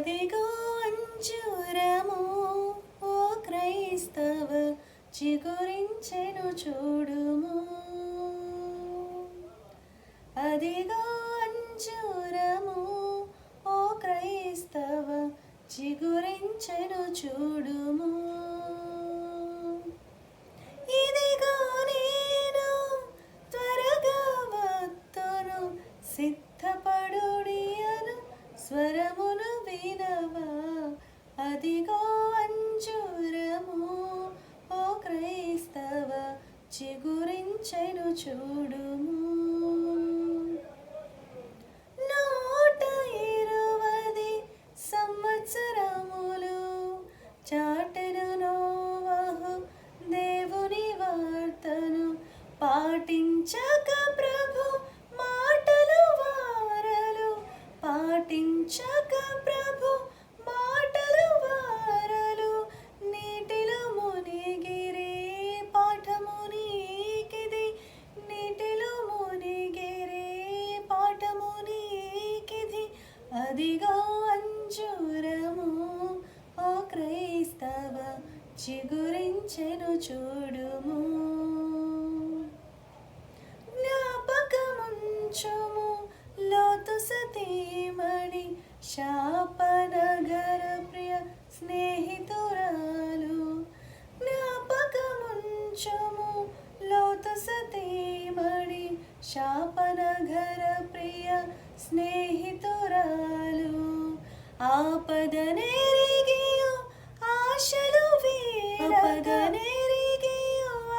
అదిగో అంజూరము ఓ క్రైస్తవ చిగురించెను చూడుము. అదిగో అంజూరము ఓ క్రైస్తవ చిగురించెను చూడుము. ఇదిగో నేను త్వరగా వత్తును సిద్ధ వినవా అదిగో అంజురము ఓ క్రైస్తవ చిగురించెను చూడుము. నూట ఇరువది సంవత్సరములు చాటెను నోవహు దేవుని వార్తను పాటించక అదిగో అంజూరము ఓ క్రైస్తవ చిగురించెను చూడుము. జ్ఞాపకముంచుము లోతు సతీమణి శాపనగర ప్రియ స్నేహితురాలు. జ్ఞాపకముంచుము లోతు సతీమణి శాపనగర ప్రియ స్నేహితురాలు ఆపదనెరిగియు ఆశలు వీడగనెరిగియు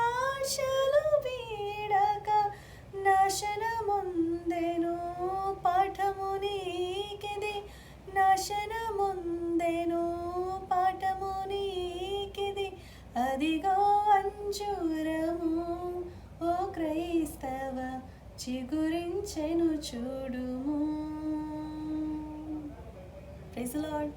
ఆశలు వీడక. నాశనముందెను పాఠము నీకిది. నాశనముందెను పాఠము నీకిది. అదిగో అంజూరము చిగురించెను చూడుము. Praise lord